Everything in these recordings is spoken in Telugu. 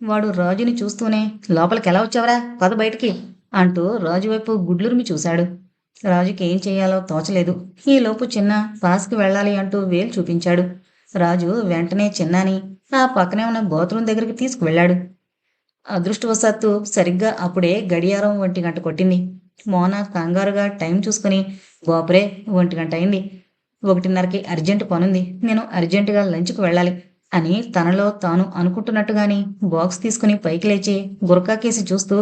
వాడు రాజుని చూస్తూనే లోపలికి ఎలా వచ్చావరా? పద బయటికి అంటూ రాజు వైపు గుడ్లురిమి చూశాడు. రాజుకి ఏం చేయాలో తోచలేదు. ఈలోపు చిన్న పాస్కి వెళ్ళాలి అంటూ వేలు చూపించాడు. రాజు వెంటనే చిన్నాని ఆ పక్కనే ఉన్న బాత్రూమ్ దగ్గరికి తీసుకువెళ్ళాడు. అదృష్టవశాత్తు సరిగ్గా అప్పుడే గడియారం ఒంటి గంట కొట్టింది. మోన కంగారుగా టైం చూసుకుని బాబరే ఒంటి గంట అయింది. ఒకటిన్నరకి అర్జెంటు పనుంది. నేను అర్జెంటుగా లంచ్కి వెళ్ళాలి. అని తనలో తాను అనుకుంటున్నట్టుగాని బాక్స్ తీసుకుని పైకి లేచి గురకాకేసి చూస్తూ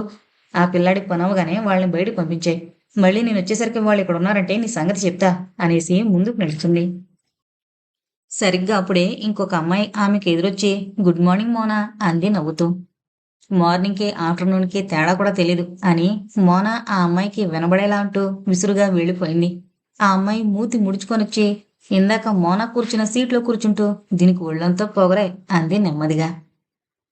ఆ పిల్లాడి పనవగానే వాళ్ళని బయటకు పంపించాయి. మళ్ళీ నేను వచ్చేసరికి వాళ్ళు ఇక్కడ ఉన్నారంటే నీ సంగతి చెప్తా అనేసి ముందుకు నడుస్తుంది. సరిగ్గా అప్పుడే ఇంకొక అమ్మాయి ఆమెకి ఎదురొచ్చి గుడ్ మార్నింగ్ మోనా అంది నవ్వుతూ. మార్నింగ్కి ఆఫ్టర్నూన్కి తేడా కూడా తెలీదు అని మోనా ఆ అమ్మాయికి వినబడేలా అంటూ విసురుగా వెళ్ళిపోయింది. ఆ అమ్మాయి మూతి ముడుచుకొనొచ్చి ఇందాక మోనా కూర్చున్న సీట్లో కూర్చుంటూ దీనికి ఒళ్ళంతా పొగరే అంది నెమ్మదిగా.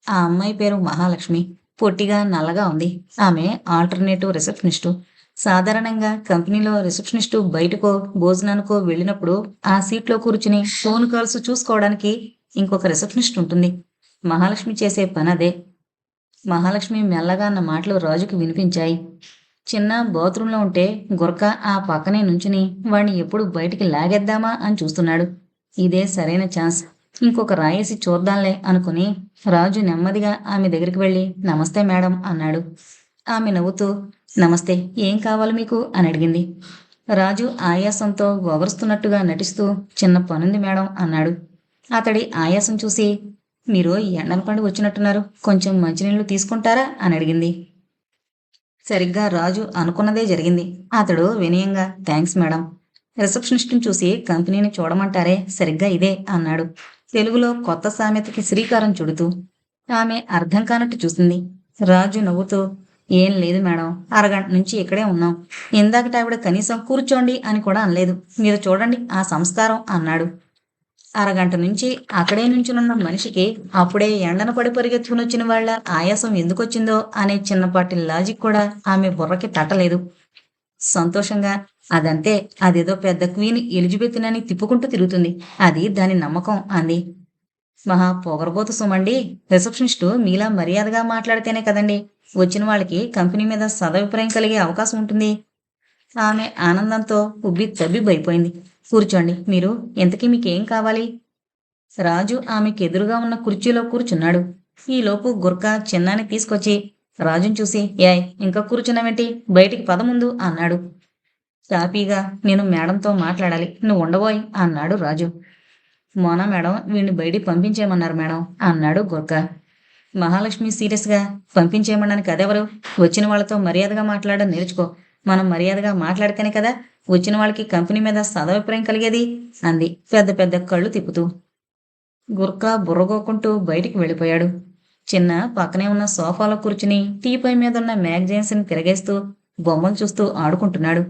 ఆ అమ్మాయి పేరు మహాలక్ష్మి. పొట్టిగా నల్లగా ఉంది. ఆమె ఆల్టర్నేటివ్ రిసెప్షనిస్టు. సాధారణంగా కంపెనీలో రిసెప్షనిస్టు బయటకో భోజనానికో వెళ్ళినప్పుడు ఆ సీట్లో కూర్చుని ఫోన్ కాల్స్ చూసుకోవడానికి ఇంకొక రిసెప్షనిస్ట్ ఉంటుంది. మహాలక్ష్మి చేసే పని అదే. మహాలక్ష్మి మెల్లగా అన్న మాటలు రాజుకి వినిపించాయి. చిన్న బాత్రూంలో ఉంటే గురక ఆ పక్కనే నుంచుని వాణ్ణి ఎప్పుడు బయటికి లాగేద్దామా అని చూస్తున్నాడు. ఇదే సరైన ఛాన్స్. ఇంకొక రాయేసి చూద్దాంలే అనుకుని రాజు నెమ్మదిగా ఆమె దగ్గరికి వెళ్ళి నమస్తే మేడం అన్నాడు. ఆమె నవ్వుతూ నమస్తే ఏం కావాలి మీకు? అని అడిగింది. రాజు ఆయాసంతో గోగరుస్తున్నట్టుగా నటిస్తూ చిన్న పనుంది మేడం అన్నాడు. అతడి ఆయాసం చూసి మీరు ఎండన పండు వచ్చినట్టున్నారు కొంచెం మంచినీళ్ళు తీసుకుంటారా? అని అడిగింది. సరిగ్గా రాజు అనుకున్నదే జరిగింది. అతడు వినయంగా థ్యాంక్స్ మేడం. రిసెప్షనిస్ట్ని చూసి కంపెనీని చూడమంటారే సరిగ్గా ఇదే అన్నాడు. తెలుగులో కొత్త సామెతకి శ్రీకారం చుడుతూ ఆమె అర్థం కానట్టు చూసింది. రాజు నవ్వుతూ ఏం లేదు మేడం అరగంట నుంచి ఇక్కడే ఉన్నాం. ఇందాకట ఆవిడ కనీసం కూర్చోండి అని కూడా అనలేదు. మీరు చూడండి ఆ సంస్కారం అన్నాడు. అరగంట నుంచి అక్కడే నుంచునున్న మనిషికి అప్పుడే ఎండన పడి పరిగెత్తుకునొచ్చిన వాళ్ళ ఆయాసం ఎందుకొచ్చిందో అనే చిన్నపాటి లాజిక్ కూడా ఆమె బుర్రకి తట్టలేదు. సంతోషంగా అదంతే అదేదో పెద్ద క్వీన్ ఎలిజబెత్నని తిప్పుకుంటూ తిరుగుతుంది. అది దాని నమ్మకం అంది. మహా పొగరబోతు సుమండి. రిసెప్షనిస్టు మీలా మర్యాదగా మాట్లాడితేనే కదండి. వచ్చిన వాళ్ళకి కంపెనీ మీద సదభిప్రాయం కలిగే అవకాశం ఉంటుంది. ఆమె ఆనందంతో ఉబ్బి తబ్బిబ్బైపోయింది కూర్చోండి మీరు ఇంతకీ మీకేం కావాలి? రాజు ఆమెకి ఎదురుగా ఉన్న కుర్చీలో కూర్చున్నాడు. ఈలోపు గుర్కా చిన్నాన్ని తీసుకొచ్చి రాజుని చూసి యాయ్ ఇంకా కూర్చున్నావేంటి? బయటికి పద ముందు అన్నాడు. తాపీగా నేను మేడంతో మాట్లాడాలి నువ్వు ఉండబోయ్ అన్నాడు రాజు. మోనా మేడం వీడిని బయటికి పంపించేయమన్నారు మేడం అన్నాడు గుర్కా. మహాలక్ష్మి సీరియస్గా పంపించేయమనడానికి అదెవరు? వచ్చిన వాళ్ళతో మర్యాదగా మాట్లాడడం నేర్చుకో. మనం మర్యాదగా మాట్లాడితేనే కదా వచ్చిన వాళ్ళకి కంపెనీ మీద సదభిప్రాయం కలిగేది? అంది. పెద్ద పెద్ద కళ్ళు తిప్పుతూ. గుర్కా బుర్రగోకుంటూ బయటికి వెళ్ళిపోయాడు. చిన్న పక్కనే ఉన్న సోఫాలో కూర్చుని టీపై మీద ఉన్న మ్యాగజైన్స్ని తిరగేస్తూ బొమ్మలు చూస్తూ ఆడుకుంటున్నాడు.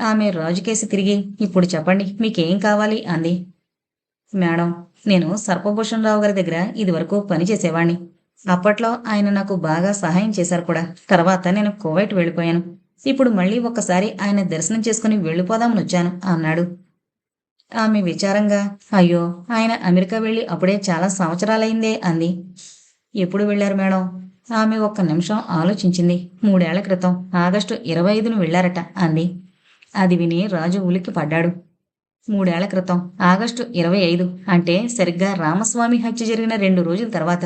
ఆమె రాజుకేసి తిరిగి ఇప్పుడు చెప్పండి మీకేం కావాలి? అంది. మేడం నేను సర్పభూషణ్ రావు గారి దగ్గర ఇదివరకు పనిచేసేవాణ్ణి అప్పట్లో ఆయన నాకు బాగా సహాయం చేశారు కూడా. తర్వాత నేను కువైట్ వెళ్ళిపోయాను. ఇప్పుడు మళ్ళీ ఒక్కసారి ఆయన దర్శనం చేసుకుని వెళ్ళిపోదామని వచ్చాను అన్నాడు. ఆమె విచారంగా అయ్యో ఆయన అమెరికా వెళ్ళి అప్పుడే చాలా సంవత్సరాలైందే అంది. ఎప్పుడు వెళ్ళారు మేడం? ఆమె ఒక్క నిమిషం ఆలోచించింది. మూడేళ్ళ క్రితం ఆగస్టు ఇరవై ఐదును వెళ్ళారట అంది. అది విని రాజు ఉలిక్కి పడ్డాడు. మూడేళ్ళ క్రితం ఆగస్టు ఇరవై ఐదు అంటే సరిగ్గా రామస్వామి హత్య జరిగిన రెండు రోజుల తర్వాత.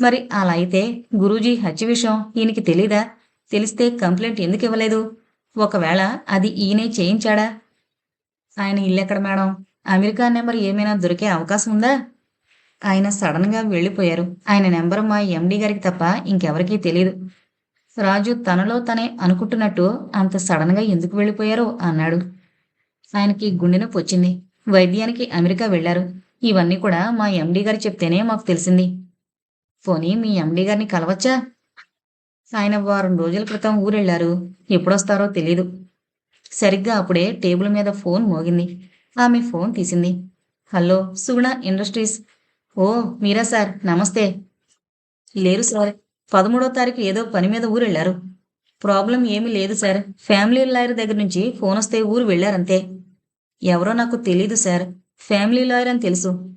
మరి అలా అయితే గురూజీ హత్య విషయం ఈయనకి తెలీదా? తెలిస్తే కంప్లైంట్ ఎందుకు ఇవ్వలేదు? ఒకవేళ అది ఈయనే చేయించాడా? ఆయన ఇల్లెక్కడ మేడం? అమెరికా నెంబర్ ఏమైనా దొరికే అవకాశం ఉందా? ఆయన సడన్గా వెళ్ళిపోయారు. ఆయన నెంబర్ మా ఎండి గారికి తప్ప ఇంకెవరికీ తెలియదు రాజు తనలో తనే అనుకుంటున్నట్టు అంత సడన్గా ఎందుకు వెళ్ళిపోయారో అన్నాడు. ఆయనకి గుండె నొప్పి వచ్చింది. వైద్యానికి అమెరికా వెళ్ళారు ఇవన్నీ కూడా మా ఎండి గారు చెప్తేనే మాకు తెలిసింది. పోనీ మీ ఎండి గారిని కలవచ్చా? ఆయన వారం రోజుల క్రితం ఊరెళ్ళారు ఎప్పుడొస్తారో తెలీదు. సరిగ్గా అప్పుడే టేబుల్ మీద ఫోన్ మోగింది. ఆమె ఫోన్ తీసింది. Hello Suguna industries. ఓ మీరా సార్? నమస్తే. లేరు సార్. పదమూడో తారీఖు ఏదో పని మీద ఊరెళ్ళారు ప్రాబ్లం ఏమీ లేదు సార్. ఫ్యామిలీ లాయర్ దగ్గర నుంచి ఫోన్ వస్తే ఊరు వెళ్ళారంతే. ఎవరో నాకు తెలీదు సార్. ఫ్యామిలీ లాయర్ అని తెలుసు.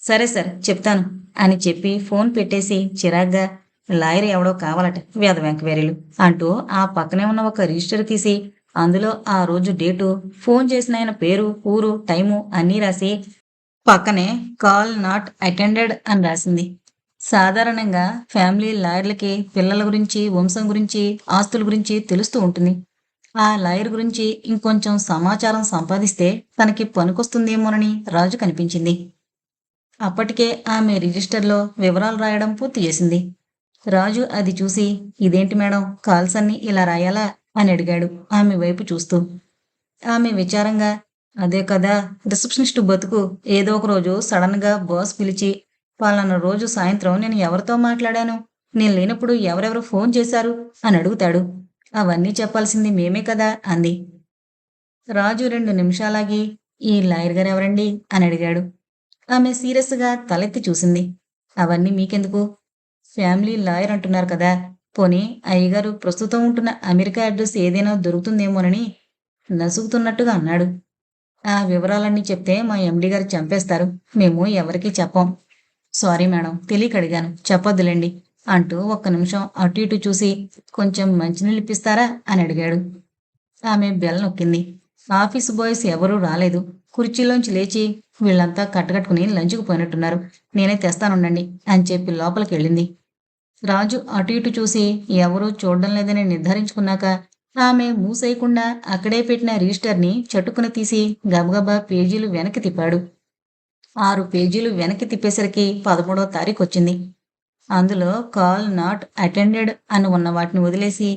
సరే సార్ చెప్తాను అని చెప్పి ఫోన్ పెట్టేసి చిరాగ్గా లాయర్ ఎవడో కావాలట వేద వెంకవేరీలు అంటూ ఆ పక్కనే ఉన్న ఒక రిజిస్టర్ తీసి అందులో ఆ రోజు డేటు ఫోన్ చేసిన ఆయన పేరు ఊరు టైము అన్నీ రాసి పక్కనే కాల్ నాట్ అటెండెడ్ అని రాసింది. సాధారణంగా ఫ్యామిలీ లాయర్లకి పిల్లల గురించి వంశం గురించి ఆస్తుల గురించి తెలుస్తూ ఉంటుంది. ఆ లాయర్ గురించి ఇంకొంచెం సమాచారం సంపాదిస్తే తనకి పనికొస్తుందేమోనని రాజు కనిపించింది. అప్పటికే ఆమె రిజిస్టర్లో వివరాలు రాయడం పూర్తి చేసింది. రాజు అది చూసి ఇదేంటి మేడం? కాల్స్ అన్ని ఇలా రాయాలా? అని అడిగాడు ఆమె వైపు చూస్తూ. ఆమె విచారంగా అదే కదా రిసెప్షనిస్ట్ బతుకు. ఏదో ఒక రోజు సడన్గా బాస్ పిలిచి పలానా రోజు సాయంత్రం నేను ఎవరితో మాట్లాడాను? నేను లేనప్పుడు ఎవరెవరు ఫోన్ చేశారు? అని అడుగుతాడు. అవన్నీ చెప్పాల్సింది మేమే కదా అంది. రాజు రెండు నిమిషాలాగి ఈ లాయర్ గారు ఎవరండి? అని అడిగాడు. ఆమె సీరియస్గా తలెత్తి చూసింది. అవన్నీ మీకెందుకు? ఫ్యామిలీ లాయర్ అంటున్నారు కదా. పోనీ అయ్యగారు ప్రస్తుతం ఉంటున్న అమెరికా అడ్రస్ ఏదైనా దొరుకుతుందేమోనని నసుగుతున్నట్టుగా అన్నాడు. ఆ వివరాలన్నీ చెప్తే మా ఎండి గారు చంపేస్తారు. మేము ఎవరికీ చెప్పం. సారీ మేడం తెలియక అడిగాను. చెప్పొద్దులేండి అంటూ ఒక్క నిమిషం అటు ఇటు చూసి కొంచెం మంచినీళ్ళు ఇప్పిస్తారా అని అడిగాడు. ఆమె బెల్ నొక్కింది. ఆఫీస్ బాయ్స్ ఎవరూ రాలేదు. కుర్చీలోంచి లేచి వీళ్ళంతా కట్టకట్టుకుని లంచ్కు పోయినట్టున్నారు. నేనే తెస్తానుండండి అని చెప్పి లోపలికి వెళ్ళింది రాజు అటు ఇటు చూసి ఎవరూ చూడడం లేదని నిర్ధారించుకున్నాక ఆమె మూసేయకుండా అక్కడే పెట్టిన రిజిస్టర్ని చటుకున తీసి గబగబా పేజీలు వెనక్కి తిప్పాడు. ఆరు పేజీలు వెనక్కి తిప్పేసరికి పదమూడో తారీఖు వచ్చింది అందులో కాల్ నాట్ అటెండెడ్ అని ఉన్న వాటిని వదిలేసి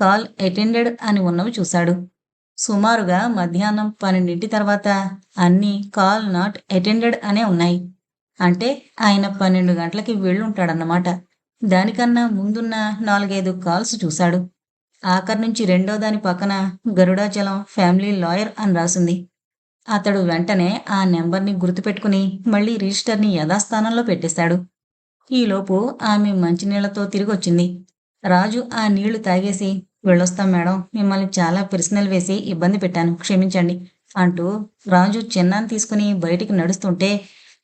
కాల్ అటెండెడ్ అని ఉన్నవి చూశాడు. సుమారుగా మధ్యాహ్నం పన్నెండింటి తర్వాత అన్నీ కాల్ నాట్ అటెండెడ్ అనే ఉన్నాయి. అంటే ఆయన పన్నెండు గంటలకి వెళ్ళుంటాడన్నమాట. దానికన్నా ముందున్న నాలుగైదు కాల్స్ చూశాడు. ఆఖరి నుంచి రెండో దాని పక్కన గరుడాచలం ఫ్యామిలీ లాయర్ అని రాసింది. అతడు వెంటనే ఆ నెంబర్ని గుర్తుపెట్టుకుని మళ్ళీ రిజిస్టర్ని యథాస్థానంలో పెట్టేశాడు. ఈలోపు ఆమె మంచినీళ్ళతో తిరిగి వచ్చింది రాజు ఆ నీళ్ళు తాగేసి వెళ్ళొస్తాం మేడం మిమ్మల్ని చాలా ప్రశ్నలు వేసి ఇబ్బంది పెట్టాను క్షమించండి అంటూ రాజు చిన్నాన్ని తీసుకుని బయటికి నడుస్తుంటే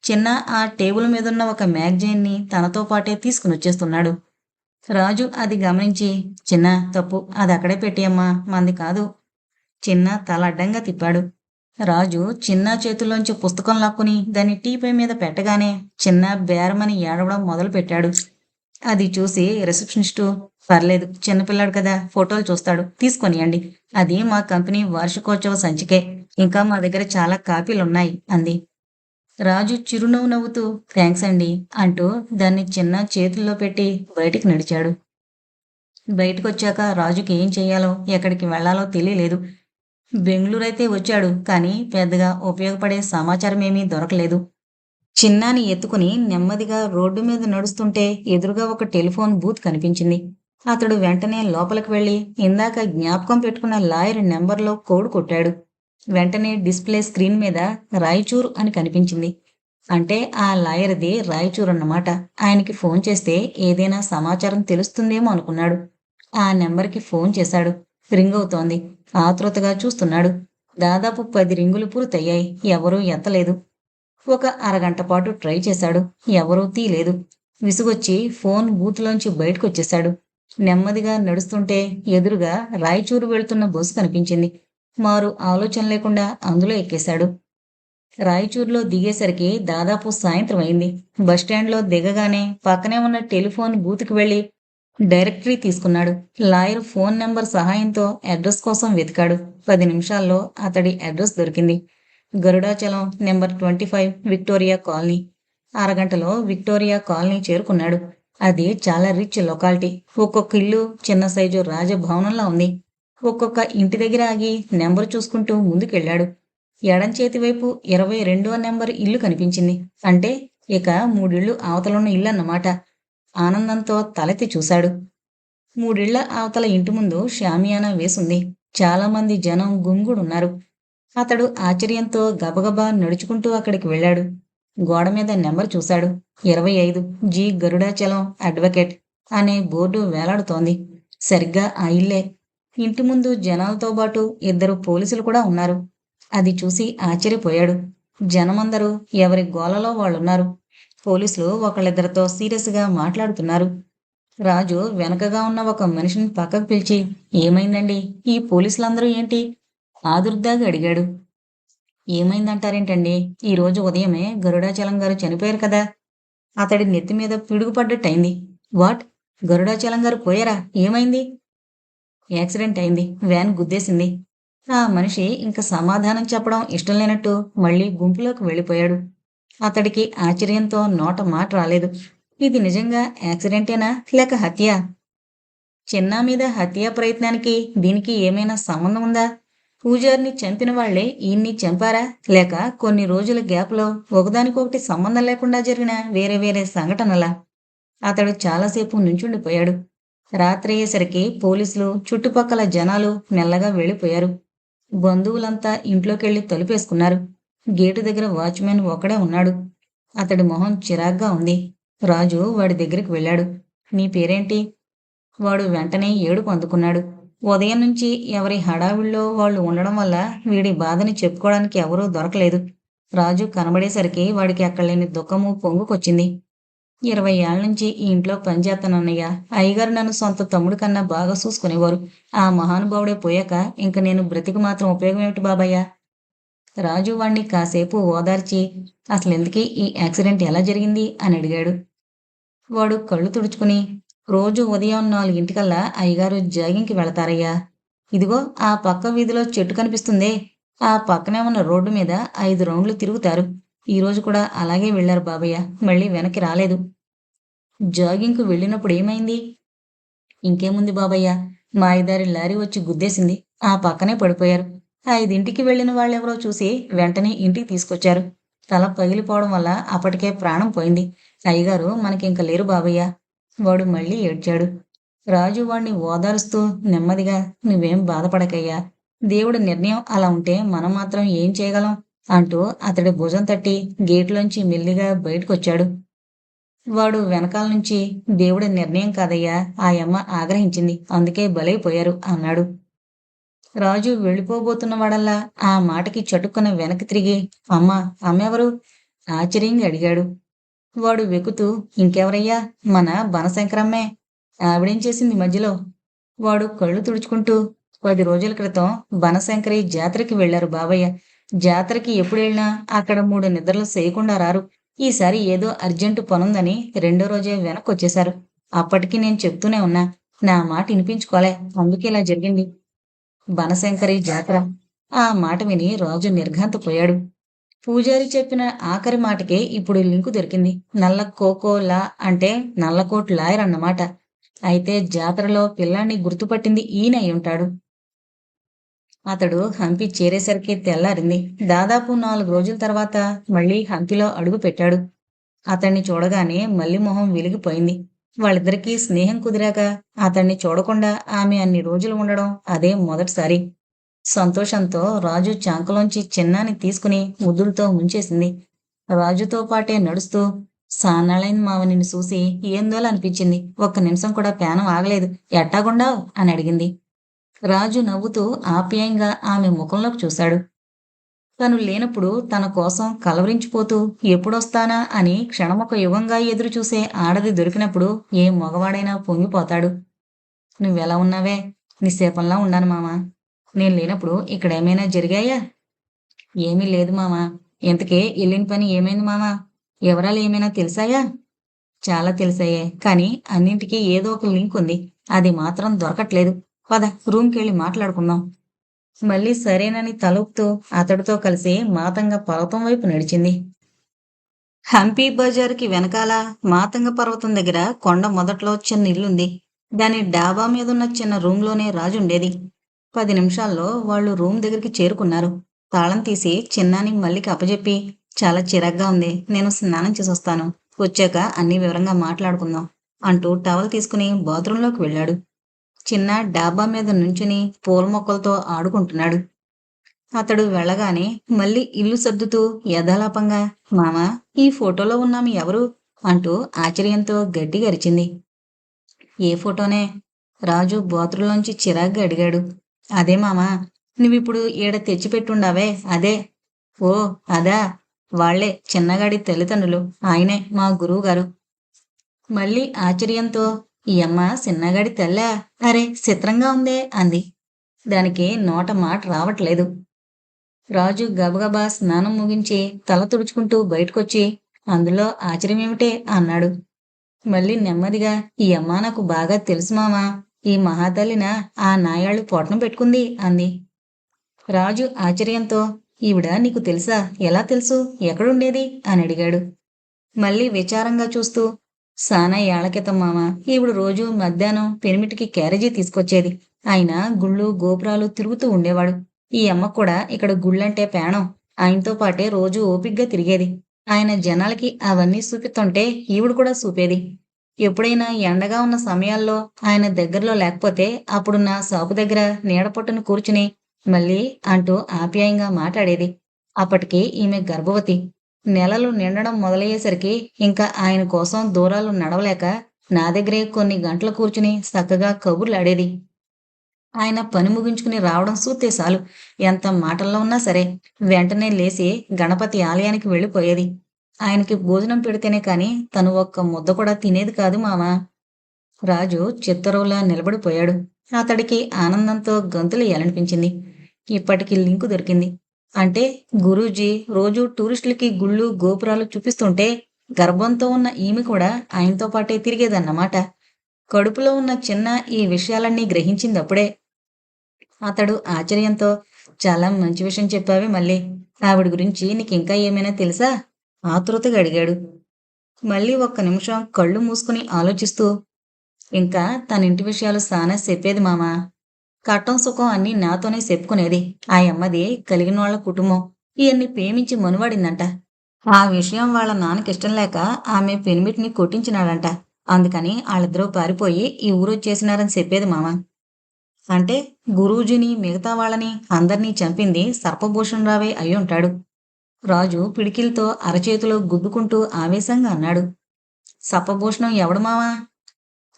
చిన్న ఆ టేబుల్ మీద ఉన్న ఒక మ్యాగజైన్ని తనతో పాటే తీసుకుని వచ్చేస్తున్నాడు. రాజు అది గమనించి చిన్న తప్పు అది అక్కడే పెట్టేయమ్మా మంది కాదు. చిన్న తల అడ్డంగా తిప్పాడు. రాజు చిన్న చేతుల్లోంచి పుస్తకం లాక్కుని దాన్ని టీపై మీద పెట్టగానే చిన్న బేరమని ఏడవడం మొదలు పెట్టాడు. అది చూసి రిసెప్షనిస్టు పర్లేదు చిన్నపిల్లాడు కదా ఫోటోలు చూస్తాడు తీసుకొనియండి అది మా కంపెనీ వార్షికోత్సవ సంచికే. ఇంకా మా దగ్గర చాలా కాపీలు ఉన్నాయి అంది. రాజు చిరునవ్వు నవ్వుతూ థ్యాంక్స్ అండి అంటూ దాన్ని చిన్న చేతుల్లో పెట్టి బయటికి నడిచాడు. బయటకొచ్చాక రాజుకి ఏం చేయాలో ఎక్కడికి వెళ్ళాలో తెలియలేదు. బెంగళూరు అయితే వచ్చాడు కానీ పెద్దగా ఉపయోగపడే సమాచారం ఏమీ దొరకలేదు. చిన్నాని ఎత్తుకుని నెమ్మదిగా రోడ్డు మీద నడుస్తుంటే ఎదురుగా ఒక టెలిఫోన్ బూత్ కనిపించింది. అతడు వెంటనే లోపలికి వెళ్ళి ఇందాక జ్ఞాపకం పెట్టుకున్న లాయర్ నెంబర్లో కోడ్ కొట్టాడు. వెంటనే డిస్ప్లే స్క్రీన్ మీద రాయచూర్ అని కనిపించింది. అంటే ఆ లాయర్ది రాయచూర్ అన్నమాట. ఆయనకి ఫోన్ చేస్తే ఏదైనా సమాచారం తెలుస్తుందేమో అనుకున్నాడు. ఆ నెంబర్కి ఫోన్ చేశాడు. రింగ్ అవుతోంది. ఆతృతగా చూస్తున్నాడు. దాదాపు పది రింగులు పూర్తయ్యాయి. ఎవరూ ఎత్తలేదు. ఒక అరగంట పాటు ట్రై చేశాడు. ఎవరూ తీయలేదు. విసుగొచ్చి ఫోన్ బూత్లోంచి బయటకు వచ్చేశాడు నెమ్మదిగా నడుస్తుంటే ఎదురుగా రాయచూరు వెళ్తున్న బస్సు కనిపించింది. మారు ఆలోచన లేకుండా అందులో ఎక్కేశాడు. రాయచూరులో దిగేసరికి దాదాపు సాయంత్రం అయింది. బస్టాండ్లో దిగగానే పక్కనే ఉన్న టెలిఫోన్ బూత్కి వెళ్ళి డైరెక్టరీ తీసుకున్నాడు. లాయర్ ఫోన్ నెంబర్ సహాయంతో అడ్రస్ కోసం వెతికాడు. పది నిమిషాల్లో అతడి అడ్రస్ దొరికింది. Garudachalam number twenty five Victoria colony. అరగంటలో విక్టోరియా కాలనీ చేరుకున్నాడు. అది చాలా రిచ్ లొకాలిటీ. ఒక్కొక్క ఇల్లు చిన్న సైజు రాజభవనంలా ఉంది. ఒక్కొక్క ఇంటి దగ్గర ఆగి నెంబర్ చూసుకుంటూ ముందుకెళ్ళాడు. ఎడం చేతి వైపు ఇరవై రెండో నెంబర్ ఇల్లు కనిపించింది. అంటే ఇక మూడిళ్ళు అవతలున్న ఇల్లు అన్నమాట. ఆనందంతో తలెత్తి చూశాడు. మూడిళ్ళ అవతల ఇంటి ముందు షామియానా వేసుంది. చాలామంది జనం గుంగుడున్నారు. అతడు ఆశ్చర్యంతో గబగబా నడుచుకుంటూ అక్కడికి వెళ్ళాడు. గోడ మీద నెంబర్ చూశాడు. ఇరవై ఐదు జి గరుడాచలం అడ్వకేట్ అనే బోర్డు వేలాడుతోంది. సరిగ్గా ఆ ఇల్లే ఇంటి ముందు జనాలతో పాటు ఇద్దరు పోలీసులు కూడా ఉన్నారు. అది చూసి ఆశ్చర్యపోయాడు. జనమందరూ ఎవరి గోలలో వాళ్ళున్నారు. పోలీసులు ఒకళ్ళిద్దరితో సీరియస్గా మాట్లాడుతున్నారు. రాజు వెనకగా ఉన్న ఒక మనిషిని పక్కకు పిలిచి ఏమైందండి? ఈ పోలీసులందరూ ఏంటి? ఆదుర్దాగా అడిగాడు. ఏమైందంటారేంటండి? ఈ రోజు ఉదయమే గరుడాచలం గారు చనిపోయారు కదా. అతడి నెత్తి మీద పిడుగుపడ్డట్టయింది వాట్? గరుడాచలం గారు పోయారా? ఏమైంది? యాక్సిడెంట్ అయింది. వ్యాన్ గుద్దేసింది. ఆ మనిషి ఇంకా సమాధానం చెప్పడం ఇష్టం లేనట్టు మళ్ళీ గుంపులోకి వెళ్ళిపోయాడు. అతడికి ఆశ్చర్యంతో నోట మాట రాలేదు. ఇది నిజంగా యాక్సిడెంటేనా? లేక హత్య? చిన్న మీద హత్యా ప్రయత్నానికి దీనికి ఏమైనా సంబంధం ఉందా? పూజారిని చంపిన వాళ్ళే ఈయన్ని చంపారా? లేక కొన్ని రోజుల గ్యాప్లో ఒకదానికొకటి సంబంధం లేకుండా జరిగిన వేరే వేరే సంఘటనలా? అతడు చాలాసేపు నుంచుండిపోయాడు. రాత్రి అయ్యేసరికి పోలీసులు చుట్టుపక్కల జనాలు మెల్లగా వెళ్ళిపోయారు. బంధువులంతా ఇంట్లోకెళ్ళి తలుపేసుకున్నారు. గేటు దగ్గర వాచ్మెన్ ఒకడే ఉన్నాడు. అతడి మొహం చిరాగ్గా ఉంది. రాజు వాడి దగ్గరికి వెళ్ళాడు. నీ పేరేంటి? వాడు వెంటనే ఏడుపు అందుకున్నాడు. ఉదయం నుంచి ఎవరి హడావిడిలో వాళ్ళు ఉండడం వల్ల వీడి బాధని చెప్పుకోవడానికి ఎవరూ దొరకలేదు. రాజు కనబడేసరికి వాడికి అక్కడ లేని దుఃఖము పొంగుకొచ్చింది. ఇరవై ఏళ్ళ నుంచి ఈ ఇంట్లో పనిచేస్తానన్నయ్య అయ్యగారు నన్ను సొంత తమ్ముడు కన్నా బాగా చూసుకునేవారు. ఆ మహానుభావుడే పోయాక ఇంక నేను బ్రతికి మాత్రం ఉపయోగం ఏమిటి బాబయ్య? రాజు వాణ్ణి కాసేపు ఓదార్చి అసలు అసలెందుకీ ఈ యాక్సిడెంట్ ఎలా జరిగింది? అని అడిగాడు. వాడు కళ్ళు తుడుచుకుని రోజు ఉదయం నాలుగింటికల్లా అయ్యగారు జాగింగ్కి వెళతారయ్యా. ఇదిగో ఆ పక్క వీధిలో చెట్టు కనిపిస్తుందే. ఆ పక్కనే ఉన్న రోడ్డు మీద ఐదు రౌండ్లు తిరుగుతారు. ఈరోజు కూడా అలాగే వెళ్ళారు బాబయ్య. మళ్ళీ వెనక్కి రాలేదు. జాగింగ్కు వెళ్ళినప్పుడు ఏమైంది? ఇంకేముంది బాబయ్య? మాయదారి లారీ వచ్చి గుద్దేసింది. ఆ పక్కనే పడిపోయారు. ఐదింటికి వెళ్ళిన వాళ్ళెవరో చూసి వెంటనే ఇంటికి తీసుకొచ్చారు. తల పగిలిపోవడం వల్ల అప్పటికే ప్రాణం పోయింది. అయ్యగారు మనకింక లేరు బాబయ్య. వాడు మళ్ళీ ఏడ్చాడు. రాజు వాణ్ణి ఓదారుస్తూ నెమ్మదిగా నువ్వేం బాధపడకయ్యా. దేవుడి నిర్ణయం అలా ఉంటే మనం మాత్రం ఏం చేయగలం? అంటూ అతడి భుజం తట్టి గేట్లోంచి మెల్లిగా బయటకొచ్చాడు. వాడు వెనకాల నుంచి దేవుడి నిర్ణయం కాదయ్యా ఆ యమ్మ ఆగ్రహించింది అందుకే బలైపోయారు అన్నాడు. రాజు వెళ్ళిపోబోతున్నవాడల్లా ఆ మాటకి చటుక్కున వెనక్కి తిరిగి అమ్మ అమ్మెవరు? ఆశ్చర్యంగా అడిగాడు. వాడు వెకుతూ ఇంకెవరయ్యా మన బనశంకరమ్మే ఆవిడేం చేసింది మధ్యలో? వాడు కళ్ళు తుడుచుకుంటూ పది రోజుల క్రితం బనశంకరి జాతరకి వెళ్ళారు బాబయ్య జాతరకి ఎప్పుడు వెళ్ళినా అక్కడ మూడు నిద్రలు చేయకుండా రారు. ఈసారి ఏదో అర్జెంటు పనుందని రెండో రోజే వెనక్కి వచ్చేశారు అప్పటికి నేను చెప్తూనే ఉన్నా నా మాట వినిపించుకోలే అందుకే ఇలా జరిగింది. బనశంకరి జాతర. ఆ మాట విని రాజు నిర్ఘాంతపోయాడు. పూజారి చెప్పిన ఆఖరి మాటకే ఇప్పుడు లింకు దొరికింది. నల్ల కోకోలా అంటే నల్లకోట్ లాయర్ అన్నమాట అయితే జాతరలో పిల్లాన్ని గుర్తుపట్టింది ఈయన అయి ఉంటాడు. అతడు హంపి చేరేసరికి తెల్లారింది. దాదాపు నాలుగు రోజుల తర్వాత మళ్ళీ హంపిలో అడుగు పెట్టాడు. అతన్ని చూడగానే మళ్ళీ మొహం వెలిగిపోయింది. వాళ్ళిద్దరికీ స్నేహం కుదిరాక అతన్ని చూడకుండా ఆమె అన్ని రోజులు ఉండడం అదే మొదటిసారి. సంతోషంతో రాజు చాంకలోంచి చిన్నాన్ని తీసుకుని ముద్దులతో ముంచేసింది. రాజుతో పాటే నడుస్తూ సాన్నాళ్ళైన మావనిని చూసి ఏందోలా అనిపించింది? ఒక్క నిమిషం కూడా పేనం ఆగలేదు. ఎట్టాగుండావు? అని అడిగింది. రాజు నవ్వుతూ ఆప్యాయంగా ఆమె ముఖంలోకి చూశాడు. తను లేనప్పుడు తన కోసం కలవరించిపోతూ ఎప్పుడొస్తానా? అని క్షణమొక యుగంగా ఎదురుచూసే ఆడది దొరికినప్పుడు ఏ మగవాడైనా పొంగిపోతాడు. నువ్వెలా ఉన్నావే? నిశ్చేపంలా ఉన్నాను మామా. నేను లేనప్పుడు ఇక్కడ ఏమైనా జరిగాయా? ఏమీ లేదు మామా. ఇంతకే వెళ్ళిన పని ఏమైంది మామా? ఎవరాలు ఏమైనా తెలిసాయా? చాలా తెలిసాయే. కానీ అన్నింటికీ ఏదో ఒక లింక్ ఉంది. అది మాత్రం దొరకట్లేదు. పద రూమ్కి వెళ్ళి మాట్లాడుకుందాం. మళ్ళీ సరేనని తలుపుతూ అతడితో కలిసి మాతంగ పర్వతం వైపు నడిచింది. హంపి బజార్కి వెనకాల మాతంగ పర్వతం దగ్గర కొండ మొదట్లో చిన్న ఇల్లుంది. దాని డాబా మీద ఉన్న చిన్న రూమ్లోనే రాజు ఉండేది పది నిమిషాల్లో వాళ్ళు రూమ్ దగ్గరికి చేరుకున్నారు. తాళం తీసి చిన్నాని మళ్ళీకి అప్పజెప్పి చాలా చిరాగ్గా ఉంది. నేను స్నానం చేసి వస్తాను వచ్చాక అన్ని వివరంగా మాట్లాడుకుందాం అంటూ టవల్ తీసుకుని బాత్రూంలోకి వెళ్ళాడు. చిన్న డాబా మీద నుంచుని పూల మొక్కలతో ఆడుకుంటున్నాడు. అతడు వెళ్ళగానే మళ్ళీ ఇల్లు సర్దుతూ యథాలాపంగా మామా ఈ ఫోటోలో ఉన్నాము ఎవరు? అంటూ ఆశ్చర్యంతో గడ్డి గరిచింది. ఏ ఫోటోనే? రాజు బాత్రూంలోంచి చిరాగ్గా అడిగాడు. అదే మామా నువ్విప్పుడు ఈడ తెచ్చిపెట్టుండావే అదే. ఓ అదా వాళ్ళే చిన్నగాడి తల్లిదండ్రులు ఆయనే మా గురువు గారు మళ్ళీ ఆశ్చర్యంతో ఈ అమ్మ చిన్నగాడి తెల్ల. అరే చిత్రంగా ఉందే అంది. దానికి నోట మాట రావట్లేదు. రాజు గబగబా స్నానం ముగించి తల తుడుచుకుంటూ బయటకొచ్చి అందులో ఆశ్చర్యమేమిటే? అన్నాడు. మళ్ళీ నెమ్మదిగా ఈ అమ్మ నాకు బాగా తెలుసు మామా. ఈ మహాతల్లిన ఆ నాయాళ్ళు పొట్టం పెట్టుకుంది అంది. రాజు ఆశ్చర్యంతో ఈవిడ నీకు తెలుసా? ఎలా తెలుసు? ఎక్కడుండేది? అని అడిగాడు. మళ్ళీ విచారంగా చూస్తూ సానా ఏళ్ళ క్రితం మామ ఈవిడ రోజు మధ్యాహ్నం పెనిమిటికి క్యారేజీ తీసుకొచ్చేది. ఆయన గుళ్ళు గోపురాలు తిరుగుతూ ఉండేవాడు. ఈ అమ్మ కూడా ఇక్కడ గుళ్ళంటే పేణం ఆయనతో పాటే రోజు ఓపిగ్గా తిరిగేది. ఆయన జనాలకి అవన్నీ చూపిస్తుంటే ఈవిడ కూడా చూపేది ఎప్పుడైనా ఎండగా ఉన్న సమయాల్లో ఆయన దగ్గరలో లేకపోతే అప్పుడు నా షాపు దగ్గర నీడపట్టును కూర్చుని మళ్ళీ అంటూ ఆప్యాయంగా మాట్లాడేది. అప్పటికి ఈమె గర్భవతి. నెలలు నిండడం మొదలయ్యేసరికి ఇంకా ఆయన కోసం దూరాలు నడవలేక నా దగ్గరే కొన్ని గంటలు కూర్చుని చక్కగా కబుర్లాడేది. ఆయన పని ముగించుకుని రావడం సూతే చాలు. ఎంత మాటల్లో ఉన్నా సరే వెంటనే లేచి గణపతి ఆలయానికి వెళ్ళిపోయేది. ఆయనకి భోజనం పెడితేనే కాని తను ఒక్క ముద్ద కూడా తినేది కాదు మామా. రాజు చిత్తరువులా నిలబడిపోయాడు. అతడికి ఆనందంతో గంతులు ఎలనిపించింది ఇప్పటికి లింకు దొరికింది. అంటే గురూజీ రోజు టూరిస్టులకి గుళ్ళు గోపురాలు చూపిస్తుంటే గర్భంతో ఉన్న ఈమె కూడా ఆయనతో పాటే తిరిగేదన్నమాట. కడుపులో ఉన్న చిన్న ఈ విషయాలన్నీ గ్రహించిందప్పుడే. అతడు ఆశ్చర్యంతో చాలా మంచి విషయం చెప్పావే మళ్ళీ. ఆవిడ గురించి నీకు ఇంకా ఏమైనా తెలుసా? ఆతృతగా అడిగాడు. మళ్ళీ ఒక్క నిమిషం కళ్ళు మూసుకుని ఆలోచిస్తూ ఇంకా తన ఇంటి విషయాలు సానా చెప్పేది మామా? కట్టం సుఖం అన్నీ నాతోనే చెప్పుకునేది. ఆ అమ్మది కలిగిన వాళ్ళ కుటుంబం ఇవన్నీ ప్రేమించి మనువాడిందంట. ఆ విషయం వాళ్ళ నాన్నకి ఇష్టం లేక ఆమె పెనిమిటిని కొట్టించినాడంట. అందుకని వాళ్ళిద్దరూ పారిపోయి ఈ ఊరు వచ్చేసినారని చెప్పేది మామ. అంటే గురూజీని మిగతా వాళ్ళని అందరినీ చంపింది సర్పభూషణరావే అయి ఉంటాడు. రాజు పిడికిలతో అరచేతిలో గుద్దుకుంటూ ఆవేశంగా అన్నాడు. సర్పభూషణం ఎవడు మావా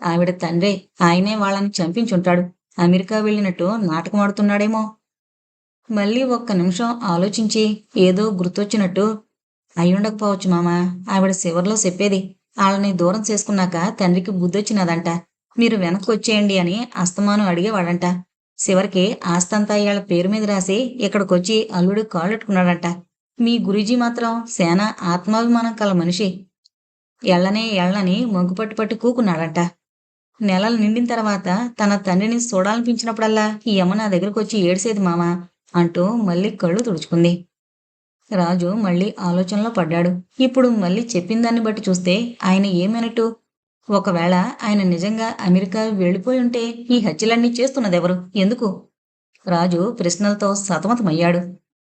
ఆవిడ తండ్రే ఆయనే వాళ్ళని చంపించుంటాడు. అమెరికా వెళ్ళినట్టు నాటకం ఆడుతున్నాడేమో. మళ్ళీ ఒక్క నిమిషం ఆలోచించి ఏదో గుర్తొచ్చినట్టు అయ్యుండకపోవచ్చు మామా. ఆవిడ చివర్లో చెప్పేది వాళ్ళని దూరం చేసుకున్నాక తండ్రికి బుద్ధొచ్చినదంట. మీరు వెనక్కి వచ్చేయండి అని అస్తమానం అడిగేవాడంట చివరికి ఆస్తంతా ఇవాళ పేరు మీద రాసి ఇక్కడికొచ్చి అల్లుడు కాళ్ళెట్టుకున్నాడంట. మీ గురూజీ మాత్రం సేన ఆత్మాభిమానం కల మనిషి. ఎళ్ళనే ఎళ్ళని మొగ్గుపట్టు పట్టు కూకున్నాడంట. నెలలు నిండిన తర్వాత తన తండ్రిని చూడాలనిపించినప్పుడల్లా ఈ అమ్మ నా దగ్గరకు వచ్చి ఏడ్సేది మామ అంటూ మళ్ళీ కళ్ళు తుడుచుకుంది. రాజు మళ్ళీ ఆలోచనలో పడ్డాడు. ఇప్పుడు మళ్ళీ చెప్పిన దాన్ని బట్టి చూస్తే ఆయన ఏమైనట్టు? ఒకవేళ ఆయన నిజంగా అమెరికా వెళ్ళిపోయి ఉంటే ఈ హత్యలన్నీ చేస్తున్నదెవరు? ఎందుకు? రాజు ప్రశ్నలతో సతమతమయ్యాడు.